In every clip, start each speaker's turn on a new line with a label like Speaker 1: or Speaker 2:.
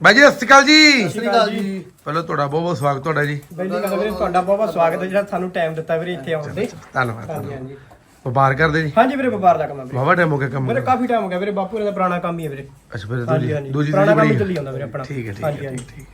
Speaker 1: ਬਾਈ ਜੀ ਸਤਿ ਸ਼੍ਰੀ ਅਕਾਲ ਜੀ।
Speaker 2: ਸਤਿ ਸ਼੍ਰੀ ਅਕਾਲ ਜੀ।
Speaker 1: ਪਹਿਲਾਂ ਤੁਹਾਡਾ ਬਹੁਤ ਬਹੁਤ ਸਵਾਗਤ ਤੁਹਾਡਾ ਜੀ।
Speaker 2: ਜੀ ਕਹਿੰਦਾ ਵੀਰੇ ਤੁਹਾਡਾ ਬਹੁਤ ਬਹੁਤ ਸਵਾਗਤ ਹੈ ਜਿਹੜਾ ਸਾਨੂੰ ਟਾਈਮ ਦਿੱਤਾ ਵੀਰੇ ਇੱਥੇ ਆਉਣ ਦੇ।
Speaker 1: ਧੰਨਵਾਦ ਧੰਨਵਾਦ। ਵਪਾਰ ਕਰਦੇ ਜੀ?
Speaker 2: ਹਾਂਜੀ ਵੀਰੇ ਵਪਾਰ ਦਾ ਕੰਮ ਹੈ ਵੀਰੇ।
Speaker 1: ਬਾਬਾ ਟਾਈਮ ਹੋ ਗਿਆ ਕੰਮ
Speaker 2: ਵੀਰੇ ਕਾਫੀ ਟਾਈਮ ਹੋ ਗਿਆ ਵੀਰੇ ਬਾਪੂ ਦਾ ਪੁਰਾਣਾ ਕੰਮ ਹੀ ਹੈ ਵੀਰੇ।
Speaker 1: ਅੱਛਾ ਫਿਰ ਦੂਜੀ ਦੂਜੀ
Speaker 2: ਪੁਰਾਣਾ ਕੰਮ ਚੱਲੀ ਜਾਂਦਾ ਵੀਰੇ ਆਪਣਾ।
Speaker 1: ਠੀਕ ਹੈ ਠੀਕ ਹੈ
Speaker 2: ਹਾਂਜੀ।
Speaker 1: ਠੀਕ।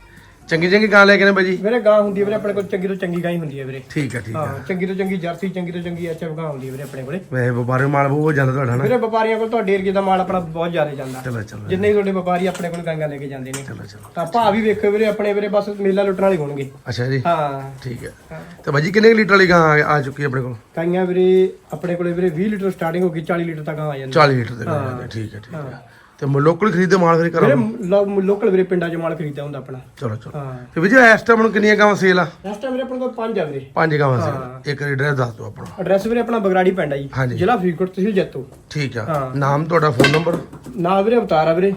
Speaker 1: ਚੰਗੀ ਚੰਗੀ ਗਾਂ ਲੈ ਕੇ ਨੇ ਬਾਈ ਜੀ?
Speaker 2: ਵੀਰੇ ਗਾਂ ਹੁੰਦੀ ਹੈ ਵੀਰੇ ਆਪਣੇ ਕੋਲ ਚੰਗੀ ਤੋਂ ਚੰਗੀ ਗਾਂ ਹੀ ਹੁੰਦੀ ਹੈ ਵੀਰੇ।
Speaker 1: ਠੀਕ ਹੈ ਠੀਕ
Speaker 2: ਹਾਂ।
Speaker 1: ਹੈ
Speaker 2: ਚੰਗੀ ਤੋਂ ਚੰਗੀ ਜਰਸੀ ਚੰਗੀ ਤੋਂ ਚੰਗੀ ਐਚਐਫ ਗਾਂ ਹੁੰਦੀ ਹੈ ਵੀਰੇ ਆਪਣੇ ਕੋਲੇ।
Speaker 1: ਵੈਸੇ ਵਪਾਰੀ ਮਾਲ ਬਹੁਤ ਜਾਂਦਾ ਤੁਹਾਡਾ ਨਾ।
Speaker 2: ਵੀਰੇ ਵਪਾਰੀਆਂ ਕੋਲ ਤੁਹਾਡੇ ਏਰੀਏ ਦਾ ਮਾਲ ਆਪਣਾ ਬਹੁਤ ਜ਼ਿਆਦਾ ਜਾਂਦਾ।
Speaker 1: ਚਲੋ ਚਲੋ।
Speaker 2: ਜਿੰਨੇ ਵੀ ਤੁਹਾਡੇ ਵਪਾਰੀ ਆਪਣੇ ਕੋਲ ਗਾਂਗਾ ਲੈ ਕੇ ਜਾਂਦੇ ਨੇ।
Speaker 1: ਚਲੋ ਚਲੋ।
Speaker 2: ਤਾਂ ਭਾਅ ਵੀ ਵੇਖੋ ਵੀਰੇ ਆਪਣੇ ਵੀਰੇ ਬਸ ਮੇਲਾ ਲੁੱਟਣ ਵਾਲੇ ਹੋਣਗੇ।
Speaker 1: ਅੱਛਾ ਜੀ।
Speaker 2: ਹਾਂ।
Speaker 1: ਠੀਕ ਹੈ। ਤੇ ਬਾਈ ਜੀ ਕਿੰਨੇ ਕੁ ਲੀਟਰ ਵਾਲੀ ਗਾਂ ਆ- ਆ ਚੁੱਕੀ ਹੈ ਆਪਣੇ ਕੋਲ?
Speaker 2: ਕਾਈਆਂ ਵੀਰੇ ਆਪਣੇ ਕੋਲੇ ਵੀਰੇ 20 ਲੀਟਰ ਸਟਾਰਟਿੰਗ ਹੋ ਗਈ 40 ਲੀਟਰ ਤੱਕ ਆ ਜਾਂਦੀ।
Speaker 1: 40 ਲੀਟਰ ਦੇ ਠੀਕ ਹੈ ਠੀਕ ਹੈ। ਤੇ ਲੋਕਲ ਖਰੀਦੇ ਮਾਲ ਫਿਰ ਕਰਾਂ
Speaker 2: ਵੀਰੇ ਲੋਕਲ ਵੀਰੇ ਪਿੰਡਾਂ 'ਚ ਮਾਲ ਖਰੀਦਦਾ ਹੁੰਦਾ ਆਪਣਾ।
Speaker 1: ਚਲੋ ਚਲੋ।
Speaker 2: ਹਾਂ।
Speaker 1: ਤੇ ਵੀਰ ਜੀ ਇਸ ਟਾਈਮ ਹੁਣ ਕਿੰਨੀਆਂ ਗਾਵਾਂ ਸੇਲ ਆ?
Speaker 2: ਇਸ ਟਾਈਮ ਵੀਰੇ ਆਪਣੇ ਕੋਲ ਪੰਜ ਆ ਵੀਰੇ।
Speaker 1: ਪੰਜ ਗਾਵਾਂ ਸੇਲ ਇੱਕ ਐਡਰੈਸ ਦੱਸ ਦਿਓ ਆਪਣਾ।
Speaker 2: ਐਡਰੈਸ ਵੀਰੇ ਆਪਣਾ ਬਗਰਾੜੀ ਪਿੰਡ ਆ
Speaker 1: ਹਾਂਜੀ।
Speaker 2: ਜੀ ਜ਼ਿਲ੍ਹਾ ਫਰੀਦਕੋਟ ਤਹਿਸੀਲ ਜੈਤੋ।
Speaker 1: ਠੀਕ ਆ।
Speaker 2: ਹਾਂ।
Speaker 1: ਨਾਮ ਤੁਹਾਡਾ ਫੋਨ ਨੰਬਰ
Speaker 2: ਨਾਲ ਵੀਰੇ ਅਵਤਾਰ ਆ ਵੀਰੇ।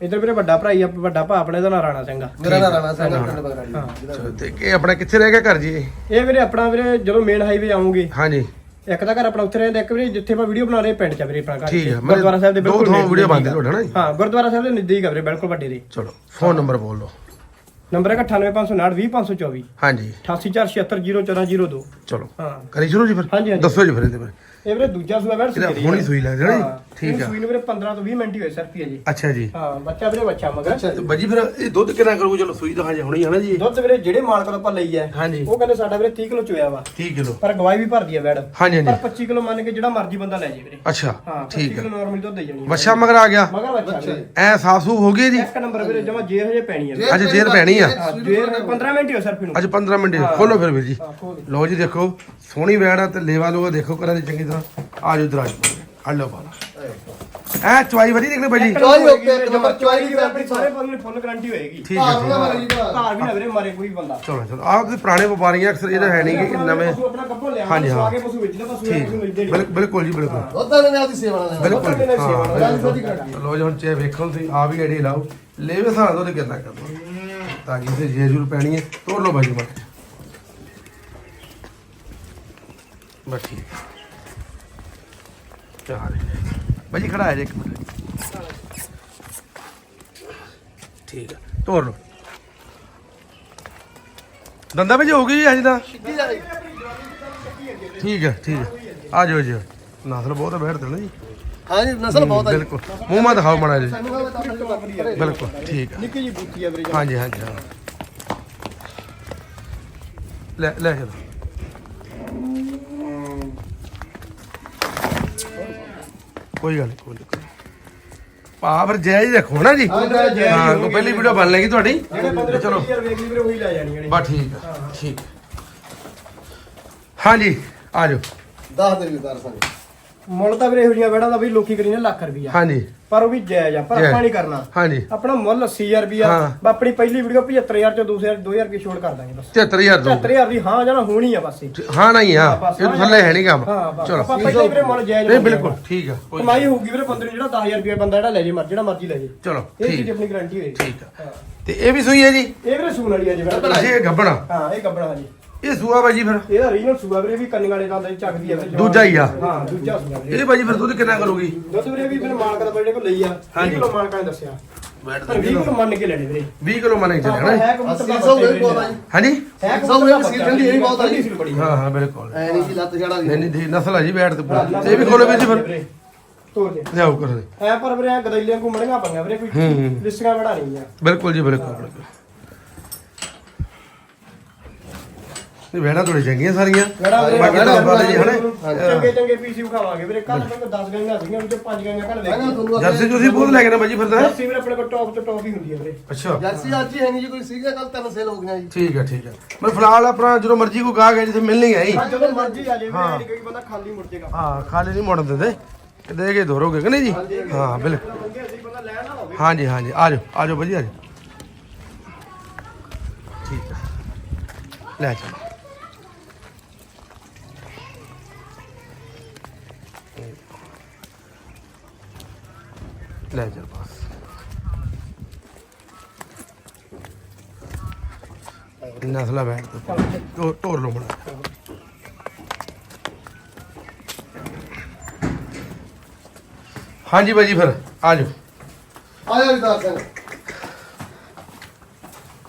Speaker 2: ਇਧਰ ਵੀਰੇ ਵੱਡਾ ਭਰਾਈ ਆ ਵੱਡਾ ਭਾ ਆਪਣੇ ਦਾ ਨਾਂ ਰਾਣਾ ਸਿੰਘ ਆ।
Speaker 3: ਮੇਰਾ ਨਾਮ ਰਾਣਾ ਸਿੰਘ ਪਿੰਡ ਬਗਰਾੜੀ।
Speaker 2: ਹਾਂ।
Speaker 1: ਚਲੋ ਤੇ ਇਹ ਆਪਣਾ ਕਿੱਥੇ ਰਹਿ ਗਿਆ ਘਰ ਜੀ ਇਹ?
Speaker 2: ਇਹ ਵੀਰੇ ਆਪਣਾ ਵੀਰੇ ਜਦੋਂ ਮੇਨ ਹਾਈਵੇ ਆਉਂਗੇ।
Speaker 1: ਹਾਂਜੀ।
Speaker 2: ਇੱਕ ਤਾਂ ਘਰ ਆਪਣਾ ਉੱਥੇ ਰਹਿੰਦਾ ਇੱਕ ਵੀਰੇ ਜਿੱਥੇ ਆਪਾਂ ਵੀਡੀਓ ਬਣਾ ਰਹੇ ਪਿੰਡ 'ਚ ਵੀਰੇ ਆਪਣਾ ਘਰ
Speaker 1: ਠੀਕ ਹੈ
Speaker 2: ਗੁਰਦੁਆਰਾ ਸਾਹਿਬ ਦੇ
Speaker 1: ਦੋ
Speaker 2: ਬਿਲਕੁਲ
Speaker 1: ਦੋ
Speaker 2: ਨੇੜੇ
Speaker 1: ਵੀਡੀਓ ਬਣਦੀ। ਤੁਹਾਡਾ ਨਾ ਜੀ
Speaker 2: ਹਾਂ ਗੁਰਦੁਆਰਾ ਸਾਹਿਬ ਦੇ ਨਜ਼ਦੀਕ ਆ ਵੀਰੇ ਬਿਲਕੁਲ ਵੱਡੇ ਦੇ
Speaker 1: ਚਲੋ ਫੋਨ ਨੰਬਰ ਬੋਲ ਲਓ।
Speaker 2: ਨੰਬਰ ਹੈ 98559 20524
Speaker 1: ਹਾਂਜੀ।
Speaker 2: 8847701402
Speaker 1: ਚਲੋ।
Speaker 2: ਹਾਂ।
Speaker 1: ਕਰੀ ਸ਼ੁਰੂ ਜੀ ਫਿਰ?
Speaker 2: ਹਾਂਜੀ, ਹਾਂਜੀ।
Speaker 1: ਦੱਸੋ ਜੀ ਫਿਰ ਇਹਦੇ ਬਾਰੇ।
Speaker 2: ਇਹ ਵੀਰੇ ਦੂਜਾ ਸੂਆ ਵੈਰ
Speaker 1: ਇਹਦਾ ਹੁਣੀ ਸੂਈ ਲੱਗ ਰਹੀ ਠੀਕ ਆ।
Speaker 2: ਸੂਈ ਨੂੰ ਵੀਰੇ 15 ਤੋਂ 20 ਮਿੰਟ ਹੀ ਹੋਏ ਸਿਰਫ ਹੀ ਜੀ।
Speaker 1: ਅੱਛਾ ਜੀ।
Speaker 2: ਹਾਂ ਬੱਚਾ ਵੀਰੇ ਬੱਚਾ ਮਗਰ।
Speaker 1: ਤੇ ਬਾਜੀ ਫਿਰ ਇਹ ਦੁੱਧ ਕਿੰਨਾ ਕਰੂਗਾ? ਚਲੋ ਸੂਈ ਤਾਂ ਹਜੇ ਹੁਣੀ ਹੈ ਨਾ ਜੀ।
Speaker 2: ਦੁੱਧ ਵੀਰੇ ਜਿਹੜੇ ਮਾਲ ਕੋਲ ਆਪਾਂ ਲਈ ਹੈ
Speaker 1: ਹਾਂਜੀ।
Speaker 2: ਉਹ ਕਹਿੰਦੇ ਸਾਡਾ ਵੀਰੇ 30 ਕਿਲੋ ਚੋਇਆ ਵਾ।
Speaker 1: 30 ਕਿਲੋ।
Speaker 2: ਪਰ ਗਵਾਈ ਵੀ ਭਰਦੀ ਹੈ ਵੈੜ
Speaker 1: ਹਾਂਜੀ
Speaker 2: ਪਰ
Speaker 1: ਹਾਂਜੀ
Speaker 2: 25 ਕਿਲੋ ਮੰਨ ਕੇ ਜਿਹੜਾ ਮਰਜ਼ੀ ਬੰਦਾ ਲੈ ਜੇ ਵੀਰੇ।
Speaker 1: ਅੱਛਾ
Speaker 2: ਹਾਂ 25
Speaker 1: ਠੀਕ
Speaker 2: ਕਿਲੋ
Speaker 1: ਹੈ
Speaker 2: ਨਾਰਮਲ ਦੁੱਧ ਦੇ ਜਾਣੀ ਹੈ
Speaker 1: ਬੱਚਾ ਮਗਰ ਆ ਗਿਆ।
Speaker 2: ਮਗਰ ਬੱਚਾ।
Speaker 1: ਐ ਸਾਫ਼ ਸੂਫ ਹੋ ਗਈ ਜੀ
Speaker 2: ਇੱਕ ਨੰਬਰ ਵੀਰੇ ਜਮਾ ਜੇ ਹਜੇ ਪੈਣੀ ਹੈ
Speaker 1: ਅੱਜ ਜੇਰ ਪੈਣੀ ਆ।
Speaker 2: ਹਾਂ ਜੇ 15 ਮਿੰਟ ਹੀ ਹੋ ਸਿਰਫ ਇਹਨੂੰ
Speaker 1: ਅੱਜ 15 ਮਿੰਟ ਖੋਲੋ ਫਿਰ ਵੀਰ ਜੀ। ਲਓ ਜੀ ਦੇਖੋ ਸੋਹਣੀ ਵੈੜ ਆ ਤੇ ਲੇਵਾ ਲੋਗਾ ਦੇਖੋ ਕਰਾਂ ਦੀ ਚੰਗੀ ਤਰ੍ਹਾਂ ਆ ਜਾਓ ਦਰਾਜ ਆ ਲਓ ਬਾਲਾ। ਐ ਚਵਾਈ ਵਧੀ ਨਿਕਲੇ ਬਾਜੀ
Speaker 3: ਚੌਈ ਓਕੇ, ਇੱਕ ਨੰਬਰ ਚੌਈ
Speaker 2: ਵੀ ਆਪਣੀ ਸਾਰੇ ਬੰਦੇ ਫੁੱਲ ਗਾਰੰਟੀ ਹੋਏਗੀ।
Speaker 1: ਠੀਕ ਹੈ।
Speaker 2: ਘਰ ਵੀ ਨਾ ਵੀਰੇ ਮਾਰੇ ਕੋਈ ਬੰਦਾ।
Speaker 1: ਚਲੋ ਚਲੋ। ਆਹ ਤੇ ਪੁਰਾਣੇ ਵਪਾਰੀਆਂ ਅਕਸਰ ਇਹਦਾ ਹੈ ਨਹੀਂ ਕਿ ਨਵੇਂ।
Speaker 2: ਪਸ਼ੂ ਆਪਣਾ ਕੱਪੋਂ ਲਿਆ
Speaker 1: ਹਾਂਜੀ, ਹਾਂ। ਬਿਲਕੁਲ ਜੀ ਬਿਲਕੁਲ।
Speaker 3: ਦੁੱਧ ਨੇ ਆਪਦੀ ਸੇਵਾ ਨਾਲ। ਲੈਣਾ।
Speaker 1: ਬਿਲਕੁਲ
Speaker 2: ਦੁੱਧ ਦੇ ਨਾਲ
Speaker 1: ਹਾਂ,
Speaker 2: ਸੇਵਾ ਨਾਲ
Speaker 1: ਬਿਲਕੁਲ। ਲਓ ਜੀ ਹੁਣ ਚੇ ਵੇਖੋ ਤੁਸੀਂ ਆ ਵੀ ਆਈਡੀ ਲਾਓ। ਲੈਵੇ ਸਾਰਾ ਦੁੱਧ ਕਿੰਨਾ ਕਰਦਾ ਤਾਂ ਕਿ ਤੇ ਜੇ ਜੂਰ ਪੈਣੀ ਹੈ। ਤੋੜ ਲਓ ਬਾਜੀ ਮਤ ਬਸ ਠੀਕ। ਬਾਜੀ ਖੜਾ ਹੈ ਇੱਕ ਮਿੰਟ। ਠੀਕ ਹੈ ਤੋੜ ਲਓ। ਦੰਦਾ ਵਿੱਚ ਹੋ ਗਈ ਅੱਜ
Speaker 3: ਰਹੀ।
Speaker 1: ਠੀਕ ਹੈ ਠੀਕ ਹੈ। ਆ ਜਾਓ ਜੀ। ਨਸਲ ਬਹੁਤ ਬੈਠ ਤੇ ਨਾ ਜੀ।
Speaker 3: ਹਾਂ ਜੀ ਨਸਲ ਬਹੁਤ ਆ ਜੀ।
Speaker 1: ਬਿਲਕੁਲ। ਮੂੰਹ ਮਾ ਦਿਖਾਓ ਮਾੜਾ ਜੀ।
Speaker 3: ਸਾਨੂੰ।
Speaker 1: ਬਿਲਕੁਲ ਠੀਕ ਹੈ
Speaker 2: ਨਿੱਕੀ ਜੀ ਬੂਥੀ ਆ ਵੀਰੇ।
Speaker 1: ਹਾਂਜੀ ਹਾਂਜੀ ਹਾਂ। ਲੈ ਲੈ ਚਲੋ ਕੋਈ ਗੱਲ ਨੀ, ਕੋਈ ਨੀ, ਕੋਈ ਪਾ ਫਿਰ ਜੈ ਜੀ। ਰੱਖੋ ਨਾ ਜੀ।
Speaker 3: ਹਾਂ,
Speaker 1: ਹਾਂ ਕੋਈ ਪਹਿਲੀ ਵੀਡੀਓ ਬਣ ਲੈਗੀ ਤੁਹਾਡੀ। ਤੇ ਚਲੋ।
Speaker 2: ਵੇਖ ਲਈ ਵੀਰੇ ਉਹੀ ਲੈ ਜਾਣੀਆਂ ਨੇ।
Speaker 1: ਬਸ ਠੀਕ ਹੈ। ਠੀਕ। ਹਾਂਜੀ ਆ ਜਾਓ।
Speaker 3: ਦੱਸ ਦੇ ਵੀ ਦਰ ਸੰਗ
Speaker 2: ਮੁੱਲ ਤਾਂ ਵੀਰੇ ਇਹੋ ਜਿਹੀਆਂ ਵੜਾਂ ਦਾ ਵੀ ਲੋਕੀ ਕਰੀ ਨੇ ਲੱਖ ਰੁਪਈਆ।
Speaker 1: ਹਾਂਜੀ।
Speaker 2: ਪਰ ਉਹ ਵੀ ਜਾਇਜ਼ ਆ ਪਰ। ਆਪਾਂ ਨਹੀਂ ਕਰਨਾ।
Speaker 1: ਹਾਂਜੀ।
Speaker 2: ਆਪਣਾ ਮੁੱਲ 80000 ਰੁਪਈਆ। ਬਾ ਆਪਣੀ ਪਹਿਲੀ ਵੀਡੀਓ 75000 ਚੋਂ 2000 2000 ਰੁਪਏ ਛੋੜ ਕਰ ਦਾਂਗੇ ਬਸ।
Speaker 1: 73000 ਦੋ
Speaker 2: 75000 ਦੀ ਹਾਂ ਜਾਨਾ ਹੋਣੀ ਆ ਬਸ।
Speaker 1: ਹਾਂ ਨਹੀਂ ਆ। ਇਹ ਥੱਲੇ ਹੈ ਨਹੀਂ ਕੰਮ। ਚਲੋ।
Speaker 2: ਆਪਾਂ ਪਹਿਲੇ ਵੀਰੇ ਮੁੱਲ ਜਾਇਜ਼
Speaker 1: ਨਹੀਂ ਬਿਲਕੁਲ। ਠੀਕ ਆ
Speaker 2: ਕਮਾਈ ਹੋਊਗੀ ਵੀਰੇ ਬੰਦੇ ਨੂੰ ਜਿਹੜਾ 10000 ਰੁਪਏ ਬੰਦਾ ਜਿਹੜਾ ਲੈ ਜੇ ਮਰ ਜਿਹੜਾ ਮਰਜ਼ੀ ਲੈ ਜੇ।
Speaker 1: ਚਲੋ
Speaker 2: ਇਹ ਚੀਜ਼ ਆਪਣੀ ਗਾਰੰਟੀ ਹੋਏਗੀ।
Speaker 1: ਠੀਕ ਆ। ਤੇ ਇਹ ਵੀ ਸੂਈ ਹੈ ਜੀ?
Speaker 2: ਇਹ ਵੀਰੇ ਸੂਣ ਵਾਲੀ ਆ ਜੀ ਵੀਰੇ
Speaker 1: ਇਹ ਗੱਬਣਾ।
Speaker 2: ਹਾਂ ਇਹ ਗੱਬਣਾ ਜੀ।
Speaker 1: ਇਹ ਸੂਆ ਬਾਜੀ ਫਿਰ।
Speaker 2: ਇਹਦਾ ਰੀਜਨਲ ਸੂਆ ਵੀਰੇ ਵੀ ਕੰਨੀਆਂ ਵਾਲੇ ਦਾ ਚੱਕਦੀ ਆ ਵੀਰੇ
Speaker 1: ਦੂਜਾ ਹੀ ਆ।
Speaker 2: ਹਾਂ ਦੂਜਾ ਸੂਆ ਵੀਰੇ।
Speaker 1: ਇਹ ਬਾਜੀ ਫਿਰ ਦੁੱਧ ਕਿੰਨਾ ਕਰੂਗੀ
Speaker 2: ਦੁੱਧ ਵੀਰੇ ਵੀ ਫਿਰ ਮਾਲਕ ਦਾ ਬੜੇ ਕੋਲ ਲਈ ਆ। 20 ਕਿਲੋ ਮਾਲਕਾਂ ਨੇ ਦੱਸਿਆ।
Speaker 1: ਬੈਠ
Speaker 2: ਪਰ 20 ਕਿਲੋ ਮੰਨ ਕੇ ਲੈਣੇ ਵੀਰੇ।
Speaker 1: 20 ਕਿਲੋ ਮਨੇ ਚੱਲੇ
Speaker 2: ਆਪਾਂ
Speaker 1: ਹਨਾ
Speaker 2: ਹੈ
Speaker 3: ਅੱਸੀ ਸੌ
Speaker 2: ਬੱਚੇ
Speaker 3: ਵੀ ਬਹੁਤ ਆ ਜੀ।
Speaker 1: ਹਾਂਜੀ?
Speaker 2: ਹੈ
Speaker 3: ਸੌ
Speaker 2: ਕਬੂਤਰ ਦਾ
Speaker 3: ਵੀ
Speaker 2: ਬੱਚਾ
Speaker 3: ਠੰਡੀ ਇਹ ਬਹੁਤ ਆ ਜੀ।
Speaker 1: ਹਾਂ ਹਾਂ ਬਿਲਕੁਲ।
Speaker 3: ਐ ਨਹੀਂ ਸੀ ਲੱਤ ਛੜਾ
Speaker 1: ਨਹੀਂ ਨਹੀਂ ਨਸਲ ਆ ਜੀ ਬੈਠ ਤੇ ਪੂਰਾ। ਤੇ ਇਹ ਵੀ ਖੋਲੋ ਵੀ ਜੀ ਫਿਰ।
Speaker 2: ਤੋੜ ਦੇ
Speaker 1: ਲਿਆਓ ਕਰ ਦੇ।
Speaker 2: ਐ ਪਰ ਵੀਰੇ ਗਦੈਲੀਆਂ ਘੁੰਮਣੀਆਂ ਪਈਆਂ ਵੀਰੇ ਕੋਈ
Speaker 1: ਹੂੰ।
Speaker 2: ਲਿਸਟੀਆਂ ਬੜਾ ਨਹੀਂ ਆ।
Speaker 1: ਬਿਲਕੁਲ ਜੀ ਬਿਲਕੁਲ। ਇਹ ਬੈਠਾ ਥੋੜੀ ਚੰਗੀਆਂ ਸਾਰੀਆਂ।
Speaker 2: ਬੜਾ ਵੀਰੇ
Speaker 1: ਬਾਕੀ ਤਾਂ ਬਾਤ ਜੀ ਹਨਾ?
Speaker 2: ਚੰਗੇ ਚੰਗੇ ਪੀਸੀ ਵਿਖਾਵਾਂਗੇ ਵੀਰੇ। ਕੱਲ ਤੱਕ 10 ਗਾਈਆਂ ਸੀਗੀਆਂ ਵਿੱਚੋਂ 5 ਗਾਈਆਂ ਕੱਢ
Speaker 3: ਮੈਂ ਨਾ
Speaker 2: ਲੈ
Speaker 3: ਤੁਹਾਨੂੰ
Speaker 1: ਜਰਸੀ ਤੁਸੀਂ ਬਹੁਤ ਲੈ ਕੇ ਨਾ ਬਾਜੀ ਫਿਰ ਤਾਂ
Speaker 2: ਜਰਸੀ ਵੀਰੇ ਆਪਣੇ ਕੋਲ ਟੌਪ ਤੋਂ ਟੌਪ ਹੀ ਹੁੰਦੀ ਹੈ ਵੀਰੇ।
Speaker 1: ਅੱਛਾ।
Speaker 3: ਜਰਸੀ ਅੱਜ ਹੀ ਹੈ ਨਹੀਂ ਜੀ ਕੋਈ ਸੀਗਾ ਕੱਲ ਤਿੰਨ ਸੇਲ ਹੋ ਗਈਆਂ ਜੀ।
Speaker 1: ਠੀਕ ਹੈ ਠੀਕ ਹੈ ਮੈਂ ਫਿਲਹਾਲ ਆਪਣਾ ਜਦੋਂ ਮਰਜ਼ੀ ਕੋ ਗਾਹ ਗਿਆ ਜਿੱਥੇ ਮਿਲਣੀ ਹੈ
Speaker 2: ਹਾਂ ਜਦੋਂ ਮਰਜ਼ੀ ਆ
Speaker 1: ਹਾਂ।
Speaker 2: ਵੀਰੇ ਕੋਈ ਬੰਦਾ ਖਾਲੀ ਮੁੜ ਜਾਏਗਾ
Speaker 1: ਹਾਂ ਖਾਲੀ ਨਹੀਂ ਮੋੜਨ ਦਿੰਦੇ। ਕਿ ਦੇ ਕੇ ਦੋਰੋਗੇ ਕਿ ਨਹੀਂ ਜੀ? ਹਾਂ ਬਿਲਕੁਲ।
Speaker 2: ਮੰਗੇ ਅਸੀਂ ਬੰਦਾ ਲੈਣ ਨਾ ਹੋਵੇ।
Speaker 1: ਹਾਂਜੀ ਹਾਂਜੀ। ਆ ਜਾਓ ਆ ਜਾਓ ਵਧੀਆ ਆ ਜਾਓ। ਠੀਕ ਹੈ ਲੈ ਚਲੋ। ਲੈ ਚਲ ਬਸ। ਨਸਲਾ ਬੈਠ ਤੋ। ਤੋੜ ਬਣਾ ਹਾਂਜੀ ਬਾਜੀ ਫਿਰ, ਆ ਜਾਓ।
Speaker 3: ਆ ਜਾ ਵੀ ਦਰ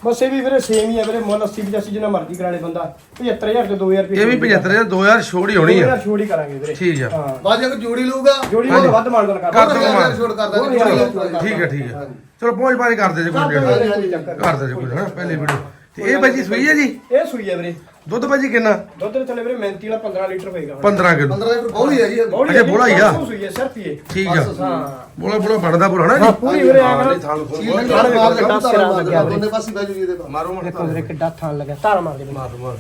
Speaker 2: ਬਸ ਇਹ ਵੀ ਵੀਰੇ ਸੇਮ ਹੀ ਆ ਵੀਰੇ ਮੁੱਲ 80 85 ਜਿੰਨਾ ਮਰਜ਼ੀ ਕਰਾ ਲੇ ਬੰਦਾ। 75000 ਤੋਂ 2000 ਰੁਪਏ
Speaker 1: ਇਹ ਵੀ 75000 2000 ਛੋੜ ਹੀ ਹੋਣੀ ਆ।
Speaker 2: ਛੋੜ ਹੀ ਕਰਾਂਗੇ ਵੀਰੇ।
Speaker 1: ਠੀਕ ਆ।
Speaker 2: ਹਾਂ।
Speaker 3: ਬਾਜੀ ਅਗਰ ਜੋੜੀ ਲੂਗਾ
Speaker 2: ਜੋੜੀ ਬਹੁਤ ਵੱਧ ਮਾਨਦਨ
Speaker 1: ਕਰ
Speaker 3: ਛੋੜ ਕਰ ਦਾਂਗੇ। ਲਊਗਾ।
Speaker 1: ਠੀਕ ਹੈ ਠੀਕ ਹੈ ਚਲੋ ਪਹੁੰਚ ਪਾਣੀ ਕਰਦੇ ਜੇ ਕੋਈ
Speaker 2: ਕਰਦੇ
Speaker 1: ਜੇ ਕੋਈ ਹਾਂ ਪਹਿਲੀ ਵੀਡੀਓ ਤੇ ਇਹ ਬਾਈ ਜੀ ਸੂਈ ਹੈ ਜੀ?
Speaker 2: ਇਹ ਸੂਈ ਹੈ ਵੀਰੇ।
Speaker 1: ਦੁੱਧ ਬਾਈ ਜੀ ਕਿੰਨਾ?
Speaker 2: ਦੁੱਧ ਦੇ ਥੱਲੇ ਵੀਰੇ ਮਿਹਨਤੀ ਵਾਲਾ 15 ਲੀਟਰ ਹੋਏਗਾ।
Speaker 1: 15 ਕਿਲੋ।
Speaker 3: 15 ਲੀਟਰ ਬੋਲੀ ਹੈ ਜੀ।
Speaker 2: ਬੌਲੀ
Speaker 1: ਅੱਛਾ, ਬੌਲਾ ਹੀ ਆ।
Speaker 2: ਸੂਈ ਹੈ ਸਿਰਫ ਇਹ।
Speaker 1: ਠੀਕ ਆ।
Speaker 2: ਹਾਂ।
Speaker 1: ਬੋਲਾ ਬੋਲਾ ਬਣਦਾ ਪੂਰਾ ਨਾ
Speaker 2: ਹਾਂ,
Speaker 1: ਜੀ
Speaker 2: ਪੂਰੀ ਵੀਰੇ ਆ ਨਾਲ
Speaker 3: ਨਾਲ
Speaker 2: ਵੀਰੇ।
Speaker 3: ਦੋਨੇ ਪਾਸੇ ਬੈਜੂ ਜੀ ਇਹਦੇ ਕੋਲ
Speaker 1: ਮਾਰੋ ਮਾਰੋ।
Speaker 2: ਦੇਖੋ ਵੀਰੇ ਕਿੱਡਾ ਥਾਂ ਲੱਗਿਆ ਧਾਰ ਮਾਰ ਦੇ
Speaker 1: ਮਾਰੋ ਮਾਰੋ।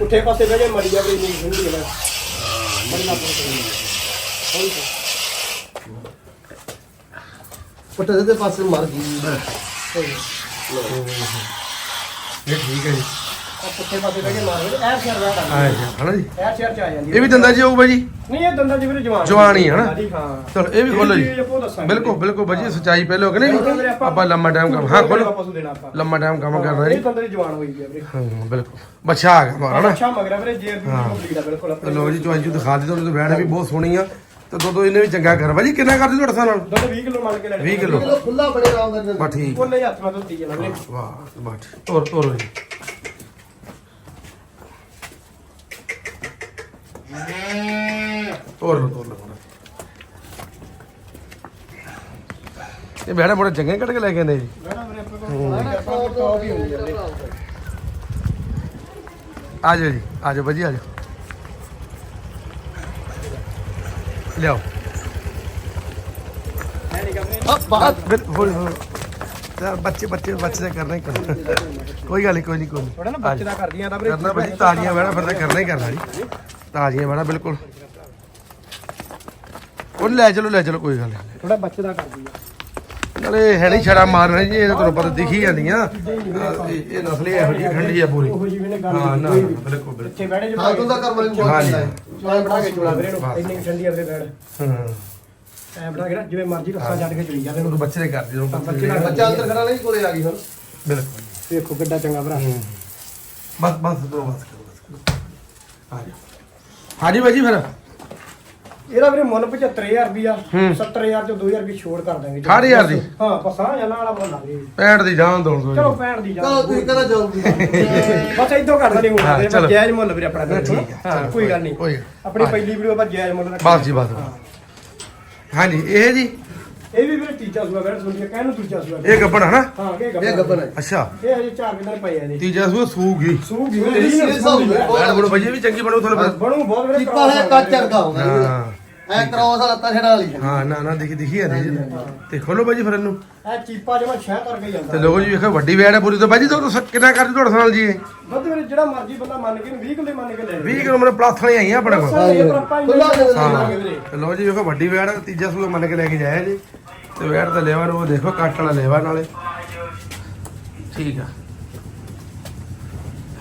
Speaker 2: ਉੱਠੇ ਪਾਸੇ ਬਹਿ ਜਾ ਮਰੀ ਜਾ ਵੀਰੇ ਨਹੀਂ ਹੁੰਦੀ ਹੈ
Speaker 3: ਪੁੱਟੇ ਦੇ ਪਾਸੇ ਮਰ ਗਈ।
Speaker 1: ਇਹ ਠੀਕ ਹੈ ਜੀ।
Speaker 2: ਉੱਠੇ ਪਾਸੇ ਬਹਿ ਕੇ ਮਾਰ ਵੀਰੇ ਐਰ ਸ਼ੇਰ ਬੈਠਾ
Speaker 1: ਆ ਜੀ ਹਨਾ ਜੀ?
Speaker 2: ਐਰ ਸ਼ੇਰ ਚ ਆ ਜਾਂਦੀ
Speaker 1: ਇਹ ਵੀ ਦੰਦਾ ਜੀ ਹੋਊ ਬਾਈ ਜੀ?
Speaker 2: ਨਹੀਂ ਇਹ ਦੰਦਾਂ ਜੀ ਵੀਰੇ ਜਵਾਨ
Speaker 1: ਜਵਾਨ ਹੀ ਹੈ ਨਾ?
Speaker 2: ਹਾਂ।
Speaker 1: ਚਲੋ ਇਹ ਵੀ ਖੋਲੋ ਜੀ।
Speaker 2: ਇਹ।
Speaker 1: ਬਿਲਕੁਲ ਬਿਲਕੁਲ ਬਾਈ ਜੀ ਸੱਚਾਈ ਪਹਿਲੋ ਕਿ ਨਹੀਂ? ਆਪਾਂ ਲੰਮਾ ਟਾਈਮ ਕੰਮ ਹਾਂ ਖੋਲੋ।
Speaker 2: ਪਸ਼ੂ ਦੇਣਾ ਆਪਾਂ।
Speaker 1: ਲੰਮਾ ਟਾਈਮ ਕੰਮ ਕਰਨਾ
Speaker 2: ਇਹ
Speaker 1: ਜੀ
Speaker 2: ਦੰਦਾਂ ਦੀ ਜਵਾਨ ਹੋਈ ਹੈ ਵੀਰੇ।
Speaker 1: ਹਾਂ ਬਿਲਕੁਲ। ਬੱਚਾ ਆ ਗਿਆ ਮਾਰਾ ਨਾ
Speaker 2: ਅੱਛਾ ਮਗਰਾ ਵੀਰੇ ਜੇਰ ਦੀ ਕੰਪਲੀਟ ਆ ਬਿਲਕੁਲ
Speaker 1: ਤੇ ਲੋ ਜੀ ਚੋਈ ਜੂ ਦਿਖਾ ਦਿੱਤਾ ਤੁਹਾਨੂੰ ਬੈਠ ਵੀ ਬਹੁਤ ਸੋਹਣੀ ਆ। ਤੇ ਦੁੱਧ ਇਹਨੇ ਵੀ ਚੰਗਾ ਕਰ। ਬਾਈ ਜੀ ਕਿੰਨਾ ਕਰਦੇ ਤੁਹਾਡੇ ਹਿਸਾਬ ਨਾਲ?
Speaker 2: ਦੁੱਧ 20 ਕਿਲੋ ਮੰਨ ਕੇ ਲੈ
Speaker 1: 20 ਕਿਲੋ।
Speaker 3: ਕਿਲੋ ਖੁੱਲਾ ਬੜੇ ਆਰਾਮ ਨਾਲ।
Speaker 1: ਬਾ ਠੀਕ।
Speaker 2: ਕੋਲੇ ਹੱਥ ਨਾਲ ਦੁੱਧ ਦੀ ਜਾਣਾ ਵੀਰੇ।
Speaker 1: ਵਾਹ ਬਾਠ ਤੋਰ ਤੋਰ ਜੀ? ਤੋਰ ਲੋ ਤੋਰ ਲੋ ਇਹ ਬੈਠਾ ਬੜਾ ਚੰਗੇ ਕੱਢ ਕੇ ਲੈ ਕੇ ਆਂਦੇ ਜੀ। ਆ ਜਾਓ ਜੀ ਆ ਜਾਓ ਭਾਜੀ ਆ ਜਾਓ। ਲਿਆਓ। ਯਾਰ ਬੱਚੇ ਬੱਚੇ ਬੱਚੇ ਦਾ ਕਰਨਾ ਹੀ ਕਰਨਾ। ਕੋਈ ਗੱਲ ਨਹੀਂ ਕੋਈ ਨਹੀਂ ਕੋਈ ਨਹੀਂ।
Speaker 2: ਥੋੜਾ ਨਾ ਬੱਚੇ ਦਾ ਕਰਦੀਆਂ ਤਾਂ ਵੀਰੇ।
Speaker 1: ਕਰਨਾ ਭਾਜੀ ਤਾਜ਼ੀਆਂ ਬਹਿਣਾ ਫਿਰ ਤਾਂ ਕਰਨਾ ਹੀ ਕਰਨਾ ਜੀ। ਤਾਜ਼ੀਆਂ ਬਹਿਣਾ ਬਿਲਕੁਲ। ਉਹ ਲੈ ਚਲੋ ਲੈ ਚਲੋ ਕੋਈ ਗੱਲ ਨਹੀਂ।
Speaker 2: ਥੋੜਾ ਬੱਚੇ ਦਾ ਕਰਦੀ ਆ
Speaker 1: ਨਾਲੇ ਹੈ ਨਹੀਂ ਛੜਾ ਮਾਰਨਾ ਜੀ ਇਹ ਤਾਂ ਤੁਹਾਨੂੰ ਪਤਾ ਦਿਖੀ ਜਾਂਦੀਆਂ। ਇਹ ਇਹ ਨਸਲੀ ਇਹੋ ਜਿਹੀ ਠੰਡੀ ਆ ਪੂਰੀ।
Speaker 2: ਉਹ ਜੀ ਵੀਨੇ ਗੱਲ
Speaker 1: ਹਾਂ ਨਾ ਨਾ। ਬਿਲਕੁਲ ਬਿਲਕੁਲ।
Speaker 2: ਇੱਥੇ ਬੈਠੇ
Speaker 3: ਹਾਂ ਤੂੰ ਦਾ ਕਰ ਵਾਲੀ ਬਹੁਤ
Speaker 1: ਹਾਂਜੀ।
Speaker 3: ਹੈ।
Speaker 2: ਚੋਲਾ ਬਣਾ ਕੇ ਚੋਲਾ ਵੀਰੇ ਨੂੰ। ਇੰਨੀ ਠੰਡੀ ਆ ਵੀਰੇ ਬੈਠ
Speaker 1: ਹਾਂ।
Speaker 2: ਐ ਬਣਾ ਕੇ ਨਾ ਜਿਵੇਂ ਮਰਜ਼ੀ ਰੱਸਾ ਛੱਡ ਕੇ ਚਲੀ ਜਾਵੇ
Speaker 1: ਉਹ ਬੱਚੇ ਦੇ ਕਰਦੇ ਜਦੋਂ
Speaker 2: ਬੱਚੇ ਦਾ
Speaker 3: ਬੱਚਾ ਅੰਦਰ ਖੜਾ ਨਹੀਂ ਕੋਲੇ ਆ ਗਈ ਹੁਣ।
Speaker 1: ਬਿਲਕੁਲ।
Speaker 2: ਦੇਖੋ ਕਿੱਡਾ ਚੰਗਾ ਭਰਾ।
Speaker 1: ਬਸ ਬਸ ਦੋ ਬਸ ਕਰੋ ਬਸ। ਕਰੋ ਆ ਜਾ। ਹਾਂਜੀ ਬਾਜੀ ਫਿਰ।
Speaker 2: ਇਹਦਾ ਵੀਰੇ ਮੁੱਲ 75000 ਰੁਪਿਆ
Speaker 1: ਹੂੰ।
Speaker 2: 70000 ਚੋਂ 2000 ਰੁਪਏ ਛੋੜ ਕਰ ਦਾਂਗੇ
Speaker 1: ਅਠਾਹਠ ਹਜ਼ਾਰ ਦੀ?
Speaker 2: ਹਾਂ ਪਸਾਂ ਜਾਨਾ ਵਾਲਾ ਮੁੱਲ ਆ ਵੀਰੇ
Speaker 1: 65 ਦੀ ਜਾਨ ਦੋ
Speaker 2: ਚਲੋ 65 ਦੀ
Speaker 3: ਚਲੋ
Speaker 2: ਜਾ
Speaker 3: ਤੁਸੀਂ ਕਹਿੰਦਾ ਜਾਊਗੀ
Speaker 2: ਬਸ ਇਦੋਂ ਕਰਦਾ ਨਹੀਂ
Speaker 1: ਹਾਂ,
Speaker 2: ਹੁਣ
Speaker 1: ਚਲੋ।
Speaker 2: ਜਾਇਜ਼ ਮੁੱਲ ਵੀਰੇ ਆਪਣਾ
Speaker 1: ਠੀਕ ਹੈ, ਚਲੋ,
Speaker 2: ਕੋਈ ਗੱਲ ਨਹੀਂ।
Speaker 1: ਕੋਈ
Speaker 2: ਆਪਣੀ। ਪਹਿਲੀ ਵੀਡੀਓ ਆਪਾਂ ਜਾਇਜ਼ ਮੁੱਲ ਰੱਖ।
Speaker 1: ਬਸ ਜੀ, ਬਸ। ਹਾਂਜੀ ਇਹ ਜੀ
Speaker 2: ਇਹ ਵੀ ਵੀਰੇ ਤੀਜਾ ਸੂਆ ਵੀਰੇ ਸੁਣੀਏ ਕਹਿਣ ਨੂੰ ਤੀਜਾ ਸੂਆ
Speaker 1: ਇਹ ਗੱਬਣ ਹੈ ਨਾ?
Speaker 2: ਹਾਂ ਇਹ
Speaker 3: ਇਹ ਗੱਬਨ ਹੈ
Speaker 1: ਅੱਛਾ।
Speaker 2: ਇਹ ਹਜੇ ਚਾਰ ਕਿੰਨੇ ਪਏ ਆ ਇਹਦੇ।
Speaker 1: ਤੀਜਾ ਸੂ ਸੂਗੀ।
Speaker 2: ਸੂ ਵੀ
Speaker 3: ਇਹ
Speaker 2: ਤੇਰੀ
Speaker 3: serious ਹੋ ਗਿਆ।
Speaker 1: ਬਾਜੀ ਵੀ ਚੰਗੀ ਬਣੂ ਤੁਹਾਨੂੰ
Speaker 2: ਬਣੂ ਬਹੁਤ ਵੀਰੇ
Speaker 3: ਚੀਪਾ ਹੈ ਕੱਚ ਵਰਗਾ ਹੋਗਾ
Speaker 1: ਹਾਂ।
Speaker 3: ਐ ਕਰਾਉ ਸਾਲਾ ਲੱਤਾਂ ਛੜਾ ਵਾਲੀ ਹੈ
Speaker 1: ਨਾ ਨਾ ਦਿਖੀ ਦਿਖੀ ਜਾਂਦੀ ਜੀ ਤੇ ਖੋਲੋ ਬਾਜੀ ਫਿਰ ਇਹਨੂੰ।
Speaker 2: ਇਹ ਚੀਪਾ ਜਮਾ ਸ਼ਹਿ ਕਰ ਕੇ
Speaker 1: ਤੇ
Speaker 2: ਜਾਂਦਾ
Speaker 1: ਲੋਕੋ ਜੀ ਵੇਖੋ ਵੱਡੀ ਵੈੜ ਹੈ ਪੂਰੀ ਤਾਂ। ਬਾਜੀ ਤੋਂ ਕਿੰਨਾ ਕਰਦੇ ਤੁਹਾਡੇ ਨਾਲ ਜੀ?
Speaker 2: ਵੱਧ ਵੀਰੇ ਜਿਹੜਾ ਮਰਜ਼ੀ ਬੰਦਾ ਮੰਨ ਕੇ 20 ਕਿੱਲੇ ਮੰਨ ਕੇ ਲੈ
Speaker 1: 20 ਕਿਲੋ ਮੇਰੇ ਪਲਾਸ ਵਾਲੀਆਂ ਆਈਆਂ ਆਪਣੇ ਕੋਲ।
Speaker 3: ਖੁੱਲਾ ਦੇ ਦੇ
Speaker 1: ਹਾਂ
Speaker 2: ਲਾਂਗੇ ਵੀਰੇ।
Speaker 1: ਤੇ ਲੋ ਜੀ ਵੇਖੋ ਵੱਡੀ ਵੈੜ ਹੈ, ਤੀਜਾ ਸੂਆ ਮੰਨ ਕੇ ਲੈ ਕੇ ਜਾਇਆ ਜੀ। ਤੇ ਵੈੜ ਤਾਂ ਲੈਵਾ ਨੂੰ ਉਹ ਦੇਖੋ ਕੱਟ ਵਾਲਾ ਲੈਵਾ ਨਾਲੇ। ਠੀਕ ਆ।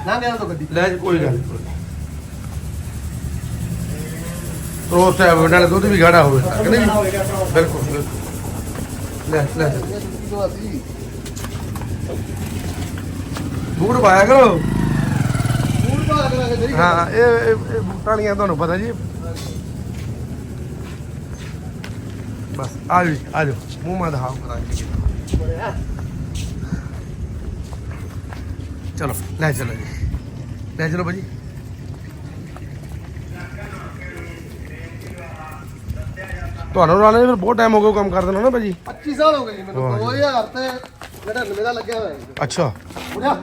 Speaker 3: ਨਾ ਗਿਆ ਤਾਂ ਗੱਡੀ।
Speaker 1: ਲੈ ਜੀ ਕੋਈ ਗੱਲ ਨਹੀਂ ਰੋਸ ਸਾਹਿਬ ਨਾਲੇ ਦੁੱਧ ਵੀ ਗਾੜਾ ਹੋਵੇ ਕਿ ਨਹੀਂ? ਬਿਲਕੁਲ ਬਿਲਕੁਲ। ਲੈ ਲੈ। ਬੂਟ ਪਾਇਆ ਕਰੋ। ਹਾਂ ਇਹ ਇਹ ਇਹ ਬੂਟਾਂ ਵਾਲੀਆਂ ਤੁਹਾਨੂੰ ਪਤਾ ਜੀ। ਬਸ ਆ ਜੀ ਆ ਜਾਓ। ਮੂੰਹ ਮਾ ਦਿਖਾਓ ਕਰਾਂਗੇ ਚਲੋ ਲੈ ਚਲੋ ਜੀ। ਲੈ ਚਲੋ ਭਾਜੀ। ਤੁਹਾਨੂੰ ਨਾਲੇ ਫਿਰ ਬਹੁਤ ਟਾਈਮ ਹੋ ਗਿਆ ਕੰਮ ਕਰਦੇ ਨੂੰ ਨਾ ਭਾਜੀ।
Speaker 3: 25 ਸਾਲ ਹੋ ਗਏ ਜੀ ਮੈਨੂੰ
Speaker 1: ਵਾਹ
Speaker 3: 2000 ਤੇ 99 ਦਾ ਲੱਗਿਆ ਹੋਇਆ ਜੀ।
Speaker 1: ਅੱਛਾ।
Speaker 3: ਬੁਝਾ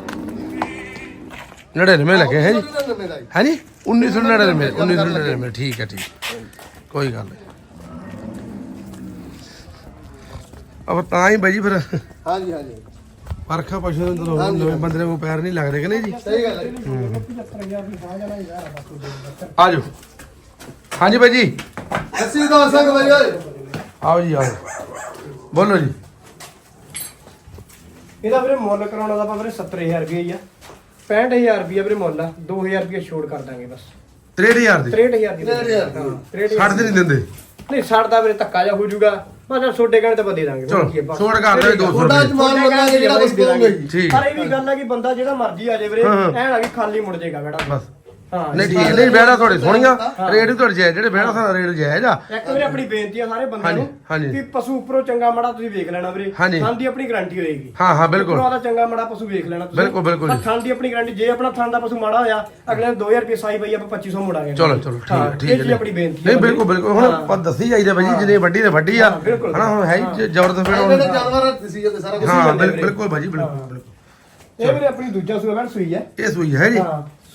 Speaker 1: 99 ਲੱਗੇ ਹੈ ਜੀ?
Speaker 3: 99 ਦਾ ਜੀ।
Speaker 1: ਹੈ ਜੀ? 1999 1999 ਠੀਕ ਹੈ ਠੀਕ ਕੋਈ ਗੱਲ ਨਹੀਂ। ਅਬ ਤਾਂ ਹੀ ਬਾਈ ਫਿਰ।
Speaker 3: ਹਾਂਜੀ ਹਾਂਜੀ।
Speaker 1: ਪਰਖਾ ਪਸ਼ੂ ਦੇ ਅੰਦਰ ਨਵੇਂ ਬੰਦੇ ਨੂੰ ਪੈਰ ਨਹੀਂ ਲੱਗਦੇ ਕਿ ਨਹੀਂ ਜੀ?
Speaker 3: ਸਹੀ ਗੱਲ ਹੈ ਜੀ।
Speaker 1: ਹਾਂਜੀ ਬਾਈ ਜੀ।
Speaker 3: ਅਸੀਂ ਤਾਂ ਸੰਗ ਬਈ ਓਏ
Speaker 1: ਆਓ ਜੀ ਆਓ। ਬੋਲੋ ਜੀ।
Speaker 2: ਇਹਦਾ ਵੀਰੇ ਮੁੱਲ ਕਰਾਉਣਾ ਦਾ ਆਪਾਂ ਵੀਰੇ 70000 ਰੁਪਏ ਹੀ ਆ। 65000 ਰੁਪਏ ਵੀਰੇ ਮੁੱਲ ਆ। 2000 ਰੁਪਏ ਛੋੜ ਕਰ ਦਾਂਗੇ ਬਸ।
Speaker 1: 63000 ਦੀ?
Speaker 2: 63000 ਦੀ
Speaker 3: 63,000
Speaker 2: ਹਾਂ 63,000
Speaker 1: ਛੱਡ ਦੇ। ਨਹੀਂ ਦਿੰਦੇ।
Speaker 2: ਨਹੀਂ ਛੱਡਦਾ ਵੀਰੇ ਧੱਕਾ ਜਾ ਹੋ ਜਾਊਗਾ। ਬਸ ਛੋਟੇ ਕਹਿਣੇ ਤੇ ਦੇ ਦਾਂਗੇ।
Speaker 1: ਚਲੋ
Speaker 2: ਕੀ।
Speaker 1: ਛੋੜ ਕਰ ਦੇ 200
Speaker 3: ਤੁਹਾਡਾ
Speaker 1: ਰੁਪਏ।
Speaker 3: ਜਮਾਨ ਮੰਗਾਂਗੇ ਜਿਹੜਾ ਕੁਝ
Speaker 1: ਠੀਕ।
Speaker 2: ਪਰ ਇਹ ਵੀ ਗੱਲ ਆ ਕਿ ਬੰਦਾ ਜਿਹੜਾ ਮਰਜ਼ੀ ਆ ਜਾਏ ਵੀਰੇ। ਐਨ ਆ ਵੀ ਖਾਲੀ ਮੁੜ ਜਾਏਗਾ ਬੇਟਾ।
Speaker 1: ਬਸ।
Speaker 2: ਹਾਂ,
Speaker 1: ਨਹੀਂ ਠੀਕ ਹੈ ਨਹੀਂ ਬਹਿਣਾ ਤੁਹਾਡੇ ਸੋਹਣੀਆਂ। ਰੇਟ ਵੀ ਤੁਹਾਡੇ ਜਾਇਜ਼ ਜਿਹੜੇ ਬਹਿਣਾ ਸਾਡਾ ਰੇਟ ਜਾਇਜ਼ ਆ।
Speaker 2: ਇੱਕ ਵੀਰੇ ਆਪਣੀ ਬੇਨਤੀ ਆ ਸਾਰੇ ਬੰਦਿਆਂ ਨੂੰ। ਕਿ ਪਸ਼ੂ ਉੱਪਰੋਂ ਚੰਗਾ ਮਾੜਾ ਤੁਸੀਂ ਵੇਖ ਲੈਣਾ ਵੀਰੇ। ਥਣ ਦੀ ਆਪਣੀ ਗਾਰੰਟੀ ਹੋਏਗੀ।
Speaker 1: ਹਾਂ ਹਾਂ ਬਿਲਕੁਲ।
Speaker 2: ਉੱਪਰੋਂ ਦਾ ਚੰਗਾ ਮਾੜਾ ਪਸ਼ੂ ਵੇਖ ਲੈਣਾ ਤੁਸੀਂ।
Speaker 1: ਬਿਲਕੁਲ, ਬਿਲਕੁਲ ਜੀ।
Speaker 2: ਥਣ ਦੀ ਆਪਣੀ ਗਾਰੰਟੀ ਜੇ ਆਪਣਾ ਥਣ ਦਾ ਪਸ਼ੂ ਮਾੜਾ ਹੋਇਆ ਅਗਲੇ ਨੂੰ 2000 ਰੁਪਏ ਸਾਈ ਪਈ ਆਪਾਂ 2500 ਮੁੜਾਂਗੇ।
Speaker 1: ਚਲੋ ਚਲੋ ਠੀਕ
Speaker 2: ਹਾਂ,
Speaker 1: ਹੈ ਠੀਕ
Speaker 2: ਇਹ
Speaker 1: ਹੈ
Speaker 2: ਆਪਣੀ ਬੇਨਤੀ
Speaker 1: ਨਹੀਂ ਬਿਲਕੁਲ ਬਿਲਕੁਲ। ਹੁਣ
Speaker 2: ਹਾਂ।
Speaker 1: ਆਪਾਂ ਦੱਸੀ ਜਾਈਦਾ ਭਾਈ ਜੀ ਜਿੰਨੀ ਵੱਡੀ ਤੇ ਵੱਡੀ ਆ।
Speaker 2: ਹਾਂ, ਬਿਲਕੁਲ।
Speaker 1: ਹਨਾ ਹੁਣ ਹੈ ਹੀ ਜ਼ਬਰਦਸਤ ਫਿਰ ਹੁਣ।
Speaker 3: ਜਾਨਵਰ ਦਸੀ ਜਾਂਦੇ ਸਾਰਾ ਕੁਝ
Speaker 1: ਹਾਂ। ਬਿਲਕੁਲ ਭਾਜੀ ਬਿਲਕੁਲ ਬਿਲਕੁਲ
Speaker 2: ਇਹ ਵੀਰੇ ਆਪਣੀ ਦੂਜਾ ਸੂਈ ਹੈ।
Speaker 1: ਇਹ ਸੂਈ ਹੈ ਜੀ।
Speaker 2: ਹਾਂ।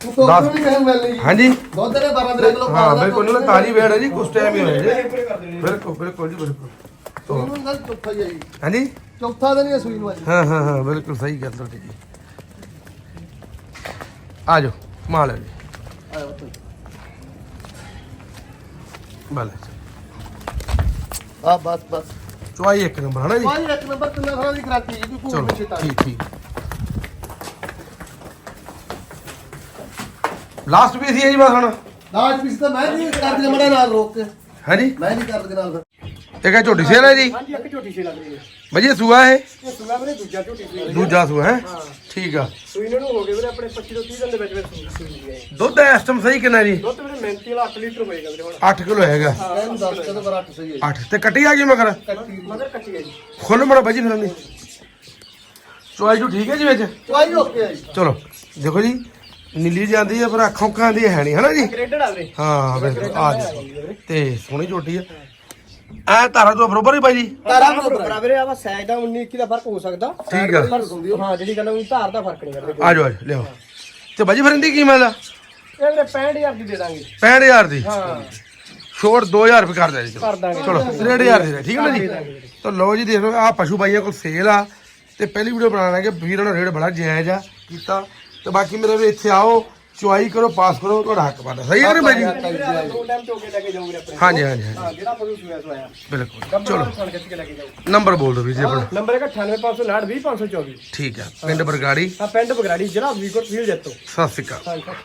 Speaker 2: 10 ਵੀ
Speaker 3: ਕਹੇ ਮਿਲ ਲਈ
Speaker 1: ਹਾਂਜੀ।
Speaker 3: ਦੁੱਧ ਦੇ 12 13 ਕਿਲੋ
Speaker 1: ਹਾਂ ਬਿਲਕੁਲ ਨਾ। ਤਾਜੀ ਵੇੜ ਹੈ ਜੀ ਕੁਛ ਟਾਈਮ ਹੀ ਹੋਇਆ ਜੀ। ਬਿਲਕੁਲ ਬਿਲਕੁਲ ਜੀ ਬਿਲਕੁਲ।
Speaker 3: ਸੋ। ਇਹਨੂੰ ਗੱਲ ਚੌਥਾ ਹੀ ਆਈ
Speaker 1: ਹਾਂਜੀ?
Speaker 3: ਚੌਥਾ ਦਿਨ ਹੀ ਸੂਈ ਨੂੰ ਆਈ
Speaker 1: ਹਾਂ ਹਾਂ ਹਾਂ ਬਿਲਕੁਲ ਸਹੀ ਗੱਲ ਤੁਹਾਡੀ ਜੀ। ਆ ਜਾਓ ਮਾਲ ਜੀ।
Speaker 3: ਆਇਓ
Speaker 1: ਬਲੇ।
Speaker 3: ਆ ਬਸ ਬਸ।
Speaker 1: ਚੁਆਈ ਇੱਕ ਨੰਬਰ ਹੈ ਨਾ ਜੀ?
Speaker 3: ਚੁਆਈ ਇੱਕ ਨੰਬਰ ਕਿੰਨਾ ਖਰਾ ਦੀ ਕਰਾਤੀ ਜੀ ਕੋਈ ਕੋਈ ਚਲੋ
Speaker 1: ਠੀਕ ਠੀਕ। ਲਾਸਟ ਪੀਸ ਹੀ ਹੈ ਜੀ ਬਸ ਹੁਣ।
Speaker 3: ਲਾਜ ਪੀਸ ਤਾਂ ਮੈਂ ਨਹੀਂ ਕਰਦੇ ਮੜਾ ਨਾਲ ਰੋਕ ਕੇ।
Speaker 1: ਹਾਂਜੀ।
Speaker 3: ਮੈਂ ਨਹੀਂ ਕਰਦੇ ਨਾਲ। ਫਿਰ
Speaker 1: ਇਹ ਕਾ ਝੋਟੀ ਸੇਲ ਹੈ ਜੀ?
Speaker 2: ਹਾਂਜੀ ਇੱਕ ਝੋਟੀ ਸੀ ਲੱਗ ਰਹੀ ਹੈ
Speaker 1: ਵਧੀਆ ਸੂਆ ਹੈ
Speaker 2: ਇਹ ਵੀਰੇ ਦੂਜਾ ਝੋਟੀ ਸੀ
Speaker 1: ਦੂਜਾ ਸੂਆ ਹੈ?
Speaker 2: ਹਾਂ।
Speaker 1: ਠੀਕ ਆ।
Speaker 2: ਸੂਈ ਨੂੰ ਹੋ ਗਏ ਵੀਰੇ ਆਪਣੇ 25 ਤੋਂ 30 ਦਿਨ ਦੇ ਵਿੱਚ ਵਿੱਚ ਸੂਈ ਗਏ
Speaker 1: ਦੁੱਧ ਇਸ ਟਾਈਮ ਸਹੀ ਕਿੰਨਾ ਜੀ?
Speaker 2: ਦੁੱਧ ਵੀਰੇ ਮਿਹਨਤੀ ਵਾਲਾ 8 ਲੀਟਰ ਹੋਏਗਾ ਵੀਰੇ ਹੁਣ।
Speaker 1: 8 ਕਿਲੋ ਹੈਗਾ।
Speaker 3: ਇਹਨੂੰ ਦੱਸ ਕਦੋਂ ਕਰ 8 ਸਹੀ ਹੈ
Speaker 1: 8 ਤੇ ਕੱਟੀ ਆ ਗਈ ਮਗਰ?
Speaker 2: ਮਦਰ ਕੱਟੀ ਹੈ ਜੀ।
Speaker 1: ਖੁੱਲ ਮੜਾ ਬਾਜੀ ਫਿਰ ਨਹੀਂ ਚੁਆਈ ਜੋ ਠੀਕ ਹੈ ਜੀ ਵਿੱਚ?
Speaker 3: ਚੁਆਈ ਓਕੇ ਆ ਜੀ।
Speaker 1: ਚਲੋ ਦੇਖੋ ਜੀ। ਨੀਲੀ ਜਾਂਦੀ ਹੈ ਪਰ ਅੱਖੋਂ ਕਾਂ ਦੀ ਹੈ ਨਹੀਂ ਹਨਾ ਜੀ?
Speaker 2: ਗ੍ਰੇਡਡ ਆ ਵੀਰੇ।
Speaker 1: ਹਾਂ ਬਿਲਕੁਲ ਆ ਤੇ ਸੋਹਣੀ ਝੋਟੀ ਆ। ਐ ਧਾਰਾ ਤੋਂ ਬਰੋਬਰ ਹੀ ਬਾਈ ਜੀ?
Speaker 2: ਤਾਰਾ ਬਰਾਬਰ ਵੀਰੇ ਆਵਾ ਸਾਈਜ਼ ਦਾ 19 21 ਦਾ ਫ਼ਰਕ ਹੋ ਸਕਦਾ।
Speaker 1: ਠੀਕ ਆ।
Speaker 2: ਹਾਂ ਜਿਹੜੀ ਗੱਲ ਉਹ ਧਾਰ ਦਾ ਫ਼ਰਕ ਨਹੀਂ ਕਰਦੇ
Speaker 1: ਆ ਜਾਓ ਆ ਜਾਓ, ਲਿਆਓ। ਤੇ ਬਾਜੀ ਫਿਰ ਇਹਦੀ ਕੀਮਤ ਆ?
Speaker 2: ਇਹ ਵੀਰੇ 65000 ਦੀ ਦੇ ਦਾਂਗੇ।
Speaker 1: 65000 ਦੀ?
Speaker 2: ਹਾਂ।
Speaker 1: ਛੋੜ 2000 ਰੁਪਏ ਕਰ ਦਿਆ ਜੀ ਚਲੋ।
Speaker 2: ਕਰ ਦਾਂਗੇ।
Speaker 1: ਚਲੋ 63000 ਦੀ ਠੀਕ ਹੈ ਨਾ ਜੀ? ਤਾਂ ਲਓ ਜੀ ਦੇਖ ਲਓ ਆ ਪਸ਼ੂ ਬਾਈਆਂ ਕੋਲ ਸੇਲ ਆ। ਤੇ ਪਹਿਲੀ ਵੀਡੀਓ ਬਣਾਉਣਾ ਕਿ ਵੀਰਾਂ ਦਾ ਰੇਟ ਬੜਾ ਜਾਇਜ਼ ਆ ਕੀਤਾ। ਤੇ ਬਾਕੀ ਮੇਰੇ ਵੀ ਇੱਥੇ ਆਓ ਚੁਆਈ ਕਰੋ ਪਾਸ ਕਰੋ ਤੁਹਾਡਾ ਹੱਕ ਬਣਦਾ। ਸਹੀ ਹੈ ਨਾ ਬਾਈ ਜੀ?
Speaker 2: ਦੋ ਟਾਈਮ ਚੋ ਕੇ ਲੈ ਕੇ ਜਾਊਂਗੇ ਆਪਣੇ।
Speaker 1: ਹਾਂਜੀ ਹਾਂਜੀ ਹਾਂਜੀ।
Speaker 2: ਹਾਂ ਜਿਹੜਾ ਸੋਇਆ
Speaker 1: ਬਿਲਕੁਲ।
Speaker 2: ਚਲੋ। ਫੋਨ ਲੈ ਕੇ
Speaker 1: ਨੰਬਰ ਬੋਲ ਦਿਓ ਵੀਰ ਜੀ ਆਪਣਾ।
Speaker 2: ਨੰਬਰ ਹੈਗਾ 98559 20524
Speaker 1: ਠੀਕ ਹੈ। ਪਿੰਡ ਬਰਗਾੜੀ।
Speaker 2: ਪਿੰਡ ਬਗਰਾੜੀ ਜ਼ਿਲ੍ਹਾ ਵੀਕੋਟ ਫੀਲ ਜੱਤੋ
Speaker 1: ਸਤਿ ਸ਼੍ਰੀ ਅਕਾਲ।